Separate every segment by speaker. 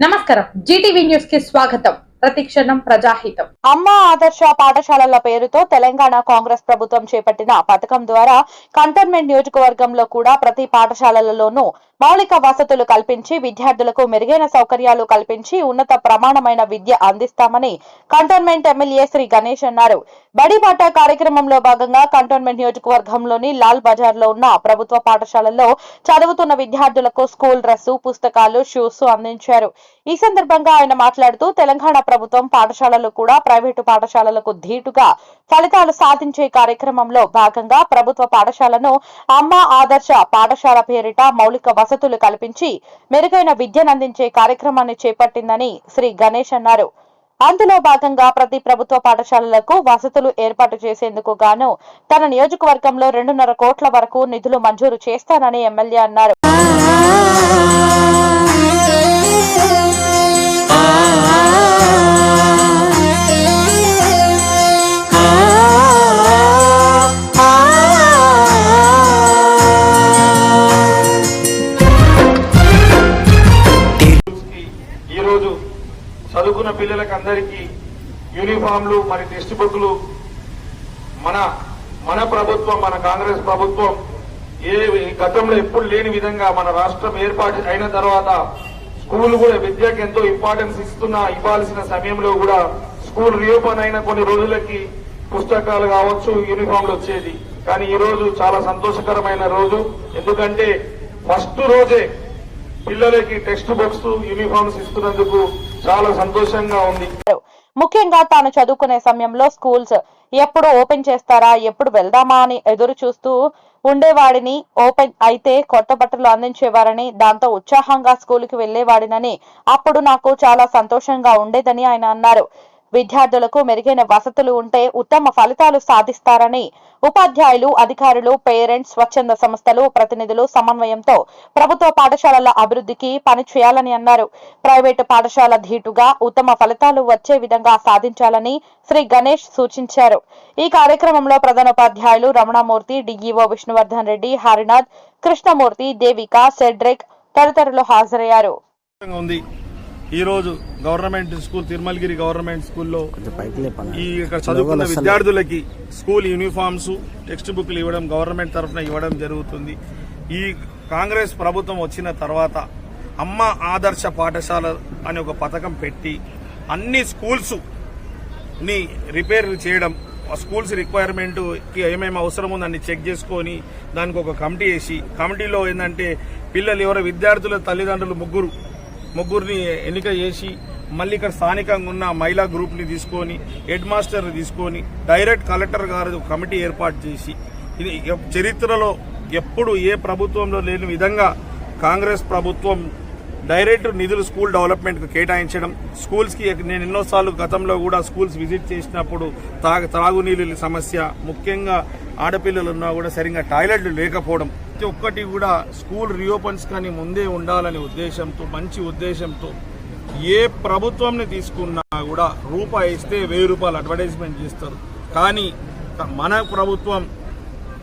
Speaker 1: నమస్కారం. జీటీవీ న్యూస్కి స్వాగతం. ప్రతిక్షణం ప్రజాహితం.
Speaker 2: అమ్మ ఆదర్శ పాఠశాలల పేరుతో తెలంగాణ కాంగ్రెస్ ప్రభుత్వం చేపట్టిన పథకం ద్వారా కంటోన్మెంట్ నియోజకవర్గంలో కూడా ప్రతి పాఠశాలలలోనూ మౌలిక వసతులు కల్పించి విద్యార్థులకు మెరుగైన సౌకర్యాలు కల్పించి ఉన్నత ప్రమాణమైన విద్య అందిస్తామని కంటోన్మెంట్ ఎమ్మెల్యే శ్రీ గణేష్ అన్నారు. బడిబాట కార్యక్రమంలో భాగంగా కంటోన్మెంట్ నియోజకవర్గంలోని లాల్ బజార్లో ఉన్న ప్రభుత్వ పాఠశాలల్లో చదువుతున్న విద్యార్థులకు స్కూల్ డ్రెస్సు పుస్తకాలు షూస్ అందించారు. ఈ సందర్భంగా ఆయన మాట్లాడుతూ తెలంగాణ ప్రభుత్వం పాఠశాలలు కూడా ప్రైవేటు పాఠశాలలకు ధీటుగా ఫలితాలు సాధించే కార్యక్రమంలో భాగంగా ప్రభుత్వ పాఠశాలను అమ్మ ఆదర్శ పాఠశాల పేరిట మౌలిక వసతులు కల్పించి మెరుగైన విద్యనందించే కార్యక్రమాన్ని చేపట్టిందని శ్రీ గణేష్ అన్నారు అందులో భాగంగా ప్రతి ప్రభుత్వ పాఠశాలలకు వసతులు ఏర్పాటు చేసేందుకు గాను తన నియోజకవర్గంలో రెండున్నర కోట్ల వరకు నిధులు మంజూరు చేస్తానని ఎమ్మెల్యే అన్నారు
Speaker 3: ఈరోజు చదువుకున్న పిల్లలకు అందరికీ యూనిఫామ్లు మరి టెక్స్ట్ బుక్లు మన మన ప్రభుత్వం మన కాంగ్రెస్ ప్రభుత్వం ఏ గతంలో ఎప్పుడు లేని విధంగా మన రాష్ట్రం ఏర్పాటు అయిన తర్వాత స్కూల్ కూడా విద్యకు ఎంతో ఇంపార్టెన్స్ ఇస్తున్న ఇవ్వాల్సిన సమయంలో కూడా స్కూల్ రీఓపెన్ అయిన కొన్ని రోజులకి పుస్తకాలు కావచ్చు యూనిఫామ్లు వచ్చేది. కానీ ఈ రోజు చాలా సంతోషకరమైన రోజు. ఎందుకంటే ఫస్ట్ రోజే పిల్లలకి టెక్స్ట్ బుక్స్ యూనిఫామ్స్ ఇస్తున్నందుకు చాలా సంతోషంగా ఉంది.
Speaker 2: ముఖ్యంగా తాను చదువుకునే సమయంలో స్కూల్స్ ఎప్పుడు ఓపెన్ చేస్తారా ఎప్పుడు వెళ్దామా అని ఎదురు చూస్తూ ఉండేవాడిని. ఓపెన్ అయితే కొత్త బట్టలు అందించేవారని దాంతో ఉత్సాహంగా స్కూల్కి వెళ్ళేవాడినని అప్పుడు నాకు చాలా సంతోషంగా ఉండేదని ఆయన అన్నారు. విద్యార్థులకు మెరుగైన వసతులు ఉంటే ఉత్తమ ఫలితాలు సాధిస్తారని ఉపాధ్యాయులు అధికారులు పేరెంట్స్ స్వచ్ఛంద సంస్థలు ప్రతినిధులు సమన్వయంతో ప్రభుత్వ పాఠశాలల అభివృద్ధికి పని చేయాలని అన్నారు. ప్రైవేటు పాఠశాల ధీటుగా ఉత్తమ ఫలితాలు వచ్చే విధంగా సాధించాలని శ్రీ గణేష్ సూచించారు. ఈ కార్యక్రమంలో ప్రధానోపాధ్యాయులు రమణమూర్తి డిఈఓ విష్ణువర్ధన్ రెడ్డి హరినాథ్ కృష్ణమూర్తి దేవిక సెడ్రిక్ తదితరులు హాజరయ్యారు.
Speaker 3: ఉంది. ఈ రోజు గవర్నమెంట్ స్కూల్ తిరుమలగిరి గవర్నమెంట్ స్కూల్లో ఈ చదువుకున్న విద్యార్థులకి స్కూల్ యూనిఫామ్స్ టెక్స్ట్ బుక్లు ఇవ్వడం గవర్నమెంట్ తరఫున ఇవ్వడం జరుగుతుంది. ఈ కాంగ్రెస్ ప్రభుత్వం వచ్చిన తర్వాత అమ్మ ఆదర్శ పాఠశాల అనే ఒక పథకం పెట్టి అన్ని స్కూల్స్ని రిపేర్ చేయడం ఆ స్కూల్స్ రిక్వైర్మెంట్కి ఏమేమి అవసరం ఉందని చెక్ చేసుకొని దానికి ఒక కమిటీ వేసి కమిటీలో ఏంటంటే పిల్లలు ఎవరో విద్యార్థుల తల్లిదండ్రులు ముగ్గురు ముగ్గురిని ఎన్నిక చేసి మళ్ళీ ఇక్కడ స్థానికంగా ఉన్న మహిళా గ్రూప్ని తీసుకొని హెడ్ మాస్టర్ తీసుకొని డైరెక్ట్ కలెక్టర్ గారు కమిటీ ఏర్పాటు చేసి ఇది చరిత్రలో ఎప్పుడు ఏ ప్రభుత్వంలో లేని విధంగా కాంగ్రెస్ ప్రభుత్వం డైరెక్ట్ నిధులు స్కూల్ డెవలప్మెంట్కు కేటాయించడం స్కూల్స్కి నేను ఎన్నోసార్లు గతంలో కూడా స్కూల్స్ విజిట్ చేసినప్పుడు తాగు తాగునీళ్ళ సమస్య ముఖ్యంగా ఆడపిల్లలు ఉన్నా కూడా సరిగ్గా టాయిలెట్లు లేకపోవడం ప్రతి ఒక్కటి కూడా స్కూల్ రీఓపెన్స్ కానీ ముందే ఉండాలనే ఉద్దేశంతో మంచి ఉద్దేశంతో ఏ ప్రభుత్వంని తీసుకున్నా కూడా రూపాయి ఇస్తే వెయ్యి రూపాయలు అడ్వర్టైజ్మెంట్ చేస్తారు. కానీ మన ప్రభుత్వం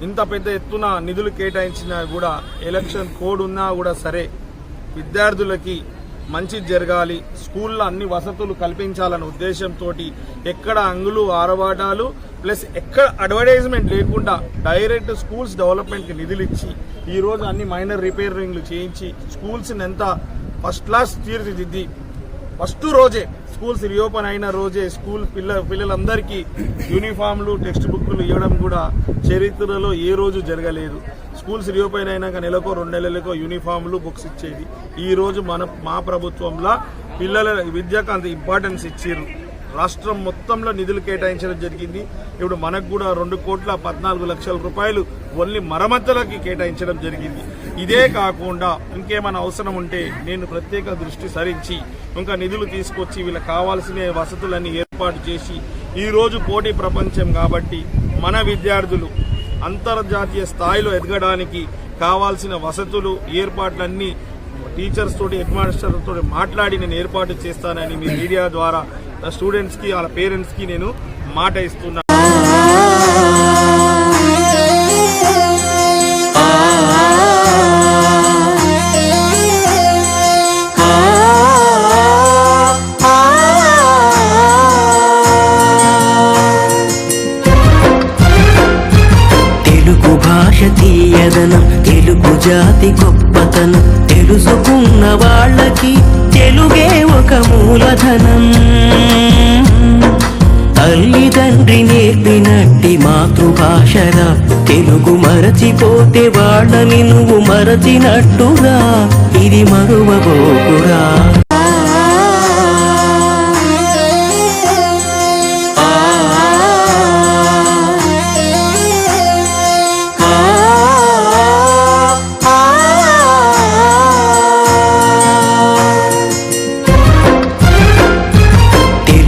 Speaker 3: ఇంత పెద్ద ఎత్తున నిధులు కేటాయించినా కూడా ఎలక్షన్ కోడ్ ఉన్నా కూడా సరే విద్యార్థులకి మంచి జరగాలి. స్కూల్లో అన్ని వసతులు కల్పించాలనే ఉద్దేశంతో ఎక్కడ అంగులు ఆరవాటాలు ప్లస్ ఎక్కడ అడ్వర్టైజ్మెంట్ లేకుండా డైరెక్ట్ స్కూల్స్ డెవలప్మెంట్కి నిధులు ఇచ్చి ఈ రోజు అన్ని మైనర్ రిపేరింగ్లు చేయించి స్కూల్స్ని ఎంత ఫస్ట్ క్లాస్ తీర్చిదిద్ది. ఫస్ట్ రోజే స్కూల్స్ రీఓపెన్ అయిన రోజే స్కూల్ పిల్ల పిల్లలందరికీ యూనిఫామ్లు టెక్స్ట్ బుక్లు ఇవ్వడం కూడా చరిత్రలో ఏ రోజు జరగలేదు. స్కూల్స్ రీఓపెన్ అయినాక నెలకో రెండు నెలలకో యూనిఫామ్లు బుక్స్ ఇచ్చేది. ఈ రోజు మన మా ప్రభుత్వంలో పిల్లల విద్యకు అంత ఇంపార్టెన్స్ ఇచ్చారు రాష్ట్రం మొత్తంలో నిధులు కేటాయించడం జరిగింది. ఇప్పుడు మనకు కూడా రెండు కోట్ల పద్నాలుగు లక్షల రూపాయలు ఓన్లీ మరమ్మతులకి కేటాయించడం జరిగింది. ఇదే కాకుండా ఇంకేమైనా అవసరం ఉంటే నేను ప్రత్యేక దృష్టి సరించి ఇంకా నిధులు తీసుకొచ్చి వీళ్ళకి కావాల్సిన వసతులన్నీ ఏర్పాటు చేసి ఈరోజు పోటీ ప్రపంచం కాబట్టి మన విద్యార్థులు అంతర్జాతీయ స్థాయిలో ఎదగడానికి కావాల్సిన వసతులు ఏర్పాట్లన్నీ టీచర్స్ తోటి హెడ్ తోటి మాట్లాడి నేను ఏర్పాటు చేస్తానని మీ మీడియా ద్వారా స్టూడెంట్స్కి వాళ్ళ పేరెంట్స్కి నేను మాట ఇస్తున్నాను
Speaker 4: తీయదనం తెలుగు జాతి గొప్పతనం తెలుసుకున్న వాళ్ళకి తెలుగే ఒక మూలధనం. తల్లిదండ్రి నేర్పినట్టి మాతృభాషరా తెలుగు మరచిపోతే వాళ్ళని నువ్వు మరచినట్టుగా ఇది మరువబోకురా.